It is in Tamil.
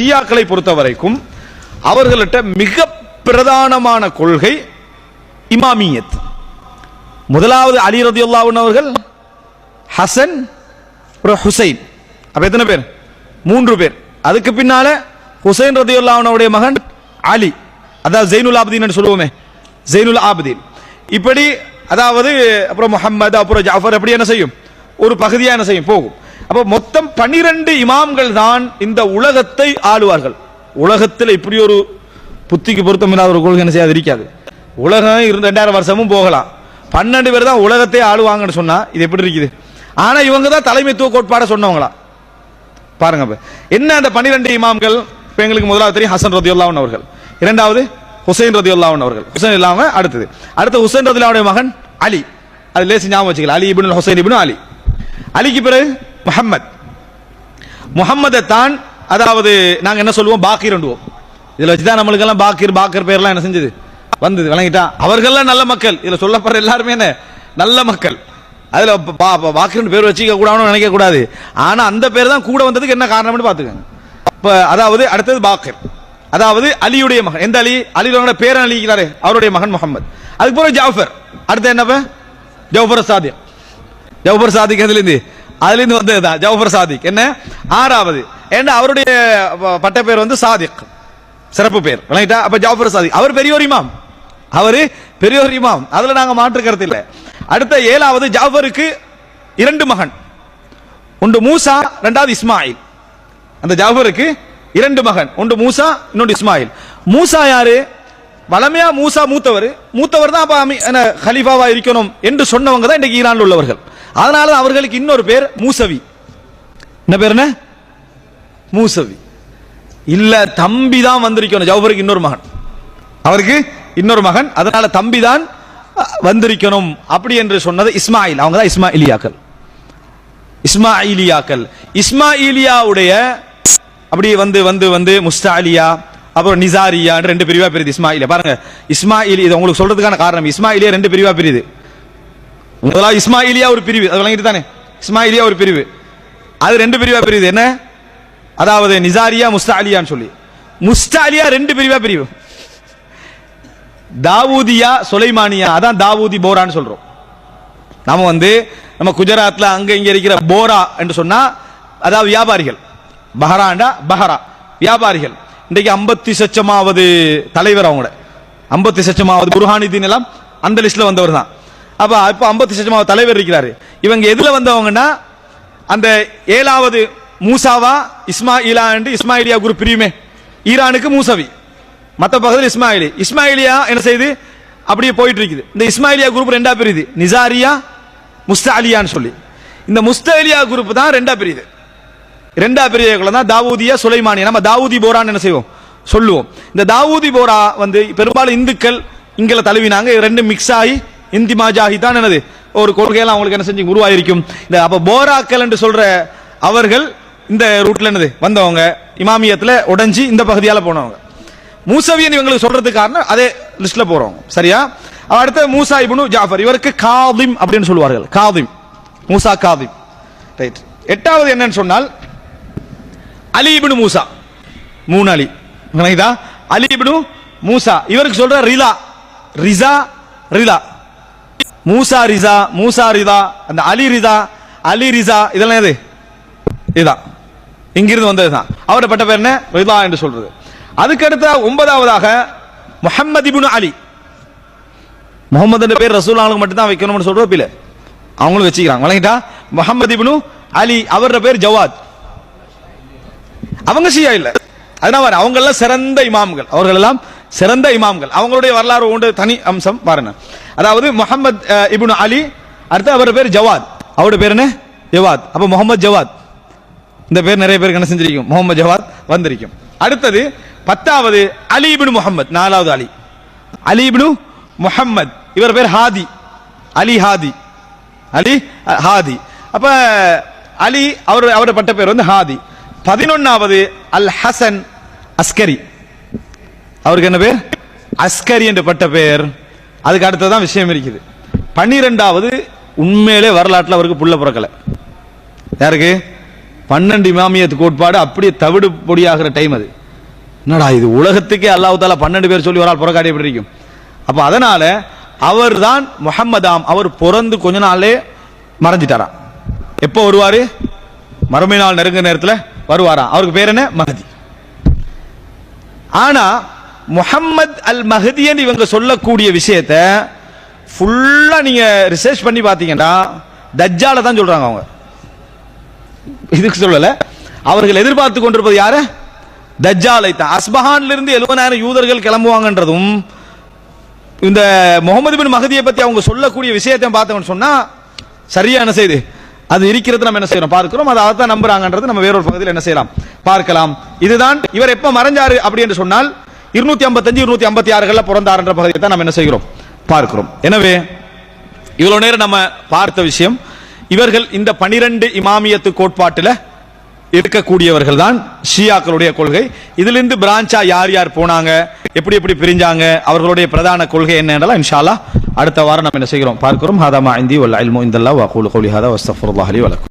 ஷியாக்களை பொறுத்த வரைக்கும் அவர்கள்ட்ட மிக பிரதானமான கொள்கை இமாமியத். முதலாவது அலி ரதியுல்லாஹு அவர்கள் ஹசன் ஒரு ஹுசைன். அப்ப எத்தனை பேர்? மூன்று பேர். அதுக்கு பின்னால ஹுசைன் ரதியுல்லாவுடைய மகன் அலி. அதாவது ஜெயினுல் ஆபதீன் சொல்லுவோமே. ஜெயினுல் ஆபதீன். இப்படி அதாவது அப்புறம் முஹம்மது அப்புறம் ஜாஃபர் அப்படி என்ன செய்யும்? ஒரு பகுதியாக என்ன செய்யும்? போகும். அப்ப மொத்தம் பனிரெண்டு இமாம்கள் தான் இந்த உலகத்தை ஆளுவார்கள். உலகத்தில் இப்படி ஒரு புத்திக்கு பொருத்தமில்லாத ஒரு கொள்கை என்ன செய்யாது இருக்காது. உலகம் இருந்து ரெண்டாயிரம் வருஷமும் போகலாம். பன்னெண்டு பேர் தான் உலகத்தை ஆளுவாங்கன்னு சொன்னா இது எப்படி இருக்குது? ஆனா இவங்க தான் தலைமைத்துவ கோட்பாட சொன்னவங்களா? பாருங்க என்ன அந்த பன்னிரெண்டு இமாம்கள்? இப்போ எங்களுக்கு முதலாவது தெரியும் ஹசன் ரதியுல்லாஹன் அவர்கள். இரண்டாவது ஹுசைன் ரதியுல்லாஹன் அவர்கள். ஹுசைன் இல்லாம அடுத்தது. அடுத்து ஹுசைன் ரதியுல்லாவுடைய மகன் அலி. அது லேசி ஞாபகம் வச்சுக்கலாம். Ali ibn Hussain ibn Ali. அலிக்கு பிறகு முஹம்மத். முகம்மதை தான் அதாவது நாங்கள் என்ன சொல்லுவோம்? பாக்கீர் என்றுவோம் இதில் வச்சுதான் தான் நம்மளுக்கெல்லாம் பாக்கீர் பாக்கர் பேர்லாம் என்ன செஞ்சது? வந்தது விளங்கிட்டா அவர்கள்லாம் நல்ல மக்கள். இதில் சொல்லப்படுற எல்லாருமே என்ன? நல்ல மக்கள். அதில் பா- பேர் வச்சுக்க கூடாதுன்னு நினைக்க கூடாது. ஆனால் அந்த பேர் தான் கூட வந்ததுக்கு என்ன காரணம்னு பார்த்துக்கோங்க. இப்போ அதாவது அடுத்தது பாக்கர். அதாவது அலியுடைய மகன். எந்த அலி? அலியோட பேரன் அலிக்கிறாரு அவருடைய மகன் முகமது அதுக்கு பிறகு ஜாஃபர். அடுத்து என்னப்ப ஜவுபர் சாதிக் ஜவுபர் சாதிக் எதுலேருந்து? அதுலேருந்து வந்தது தான் ஜவஹர் சாதிக். என்ன? ஆறாவது. ஏன்னா அவருடைய பட்ட பேர் வந்து சாதிக். சிறப்பு பேர் விளங்கிட்டா அப்ப ஜாஃபர் சாதிக். அவர் பெரியோர் இமாம். அவர் பெரியோர் இமாம். அதில் நாங்கள் மாற்றுக்கிறது இல்லை. அடுத்த ஏழாவது ஜாஃபருக்கு இரண்டு மகன். ஒன்று மூசா ரெண்டாவது இஸ்மாயில். அந்த ஜாஃபருக்கு இரண்டு மகன். ஒன்று மூசா இன்னொன்று இஸ்மாயில். மூசா யாரு? வளமையா மூசா மூத்தவர். மூத்தவர் தான் அப்ப அமி- என்ன, ஹலீஃபாவா இருக்கணும் என்று சொன்னவங்க தான் இன்றைக்கு ஈரானில் உள்ளவர்கள். அதனால தான் அவர்களுக்கு இன்னொரு பேர் மூசவி. என்ன பேர் என்ன? மூசவி. இல்ல தம்பி தான் வந்திருக்கணும். ஜவுபருக்கு இன்னொரு மகன். அவருக்கு இன்னொரு மகன். அதனால தம்பி தான் வந்திருக்கணும். அப்படி என்று சொன்னது இஸ்மாயில். அவங்க தான் இஸ்மாயிலியாக்கள். இஸ்மாயிலியாக்கள். இஸ்மாயிலியாவுடைய அப்படி வந்து வந்து வந்து முஸ்தாலியா அப்புறம் நிசாரியா ரெண்டு பிரிவா பிரியுது இஸ்மாயிலியா பாருங்க இஸ்மாயிலி இது உங்களுக்கு சொல்றதுக்கான காரணம். இஸ்மாயிலியா ரெண்டு பிரிவா பிரியுது. முதலாவது இஸ்மாயிலியா ஒரு பிரிவு. அது விளங்கிட்டு தானே இஸ்மாயிலியா ஒரு பிரிவு. அது ரெண்டு பிரிவா பிரிவு என்ன? அதாவது நிசாரியா முஸ்தாலியான்னு சொல்லி. முஸ்தாலியா ரெண்டு பிரிவா பிரிவு. தாவூதியா சுலைமானியா. அதான் தாவூதி போரான்னு சொல்றோம். நாம வந்து நம்ம குஜராத்ல அங்க இங்க இருக்கிற போரா என்று சொன்னா அதாவது வியாபாரிகள். பஹராண்டா பஹரா. வியாபாரிகள். இன்றைக்கு ஐம்பத்தி சச்சமாவது தலைவர் அவங்களோட ஐம்பத்தி சச்சமாவது புர்ஹானிதீன் எல்லாம் அந்த லிஸ்ட்ல வந்தவர் தான் அப்போ இப்போ ஐம்பத்தி சச்சமாவது தலைவர் இருக்கிறாரு. இவங்க எதில் வந்தவங்கன்னா அந்த ஏழாவது மூசாவா இஸ்மாயிலா என்று இஸ்மாயிலியா குரூப் பிரியுமே. ஈரானுக்கு மூசவி. மற்ற பக்கத்தில் இஸ்மாயிலி. இஸ்மாயிலியா என்ன செய்யுது அப்படியே போயிட்டு இருக்குது இந்த இஸ்மாயிலியா குரூப் ரெண்டா பிரியுது. நிசாரியா முஸ்தாலியான்னு சொல்லி. இந்த முஸ்தாலியா குரூப் தான் ரெண்டா பிரியுது. ரெண்டா பிரிவுகளை தான் தாவூதியா சுலைமானியா. நம்ம தாவூதி போரான்னு என்ன செய்வோம்? சொல்லுவோம். இந்த தாவூதி போரா வந்து பெரும்பாலும் இந்துக்கள் இங்களை தழுவினாங்க. ரெண்டும் மிக்ஸ் ஆகி இந்தி மாஜாஹி தான் என்னது ஒரு கொள்கையெல்லாம் அவங்களுக்கு என்ன செஞ்சு உருவாயிருக்கும். இந்த அப்போ போராக்கள் என்று சொல்ற அவர்கள் இந்த ரூட்ல என்னது? வந்தவங்க. இமாமியத்துல உடைஞ்சி இந்த பகுதியால போனவங்க. மூசவியன் இவங்களுக்கு சொல்றதுக்கு காரணம் அதே லிஸ்ட்ல போறோம் சரியா? அடுத்த மூசா இபுனு ஜாஃபர். இவருக்கு காதிம் அப்படின்னு சொல்லுவார்கள். காதிம். மூசா காதிம். ரைட் எட்டாவது என்னன்னு சொன்னால் அலி இபுனு மூசா. மூணு அலி. Ali Musa. இவருக்கு சொல்ற Rida. Riza Rida. Musa Riza Musa Rida அந்த அலி ரிதா அலி ரிசா இதெல்லாம் எது? இதுதான். இங்கிருந்து வந்ததுதான். அவரோட பட்ட பேர் என்ன? ரிதா என்று சொல்றது. அதுக்கு அடுத்த ஒன்பதாவதாக முஹம்மது இபுன் அலி. முகமது பேர் ரசூல் மட்டும் தான் வைக்கணும்னு சொல்ற பிள்ளை அவங்களும் வச்சுக்கிறாங்க. வழங்கிட்டா முகமது இபுனு அலி அவரோட பேர் ஜவாத். அவங்க ஷியா இல்ல. அதனால அவங்க எல்லாம் சிறந்த இமாம்கள். அவர்கள் எல்லாம் சிறந்த இமாம்கள். அவங்களுடைய வரலாறு உண்டு. தனி அம்சம் பாருங்க. அதாவது முகமது இபுன் அலி அடுத்து அவர் பேர் ஜவாத். அவரோட பேர் என்ன? ஜவாத். அப்போ முகமது ஜவாத். இந்த பேர் நிறைய பேருக்கு என்ன செஞ்சிருக்கும்? முகமது ஜவாத் வந்திருக்கும். அடுத்தது பத்தாவது அலி இபின் முகமது நாலாவது அலி. அலி இபின் முகமது இவர் பேர் ஹாதி. அலி ஹாதி. அலி ஹாதி. அப்ப அலி அவர் அவரோட பட்ட பேர் வந்து ஹாதி. பதினொன்னாவது அல் ஹசன் அஸ்கரி. அவருக்கு என்ன பேர்? அஸ்கரி என்று பட்ட பேர் அதுக்கு அடுத்ததான் விஷயம் இருக்குது. பன்னிரெண்டாவது உண்மையிலே வரலாற்றில் அவருக்கு புள்ள பிறக்கல. யாருக்கு? பன்னெண்டு இமாமியத்து கோட்பாடு அப்படியே தவிடு பொடியாகிற டைம் அது. என்னடா இது உலகத்துக்கே அல்லாஹ் தாலா பன்னெண்டு பேர் சொல்லி ஒரு ஆள் புறக்காடி எப்படி இருக்கும் அப்போ அதனால அவர் தான் முஹம்மதாம் அவர் பிறந்து கொஞ்ச நாளே மறைஞ்சிட்டாராம் எப்போ வருவாரு? மறுமை நாள் நெருங்க நேரத்தில் வருவாராம் அவருக்கு பேர் என்ன? மகதி ஆனா முஹம்மத் அல் மஹதின்னு இவங்க சொல்லக்கூடிய விஷயத்த ஃபுல்லாக நீங்கள் ரிசர்ச் பண்ணி பார்த்தீங்கன்னா தஜ்ஜால தான் சொல்கிறாங்க அவங்க. இதுக்கு சொல்லலை. அவர்கள் எதிர்பார்த்து கொண்டிருப்பது யாரு? தஜ்ஜாலை தான். அஸ்பஹான்லேருந்து எழுபதாயிரம் யூதர்கள் கிளம்புவாங்கன்றதும் இந்த முகமது பின் மகதியை பற்றி அவங்க சொல்லக்கூடிய விஷயத்தை பார்த்தோம்னு சொன்னால் சரியான செய்து? அது இருக்கிறது நம்ம என்ன செய்யறோம்? பார்க்கிறோம். அதை அதான் நம்புறாங்கன்றது நம்ம வேறொரு பகுதியில் என்ன செய்யலாம்? பார்க்கலாம். இதுதான் இவர் எப்போ மறைஞ்சாரு அப்படி என்று சொன்னால் இருநூத்தி ஐம்பத்தஞ்சு இருநூத்தி ஐம்பத்தி ஆறுகள்ல பிறந்தாருன்ற பகுதியை தான் நம்ம என்ன செய்கிறோம்? பார்க்கிறோம். எனவே இவ்வளவு நேரம் நம்ம பார்த்த விஷயம் இவர்கள் இந்த பனிரெண்டு இமாமியத்து கோட்பாட்டில் இருக்கக்கூடியவர்கள் தான் ஷியாக்களுடைய கொள்கை. இதிலிருந்து பிரான்ச்சா யார் யார் போனாங்க எப்படி எப்படி பிரிஞ்சாங்க அவர்களுடைய பிரதான கொள்கை என்னென்னலாம் இன்ஷால்லா அடுத்த வாரம் நம்ம என்ன செய்கிறோம்? பார்க்கிறோம். ஹாதா மா இந்தி வல் இல்மு இந்தல்லா வ கௌலி ஹாதா வஸ்தக்ஃபிருல்லாஹி வலக்கும்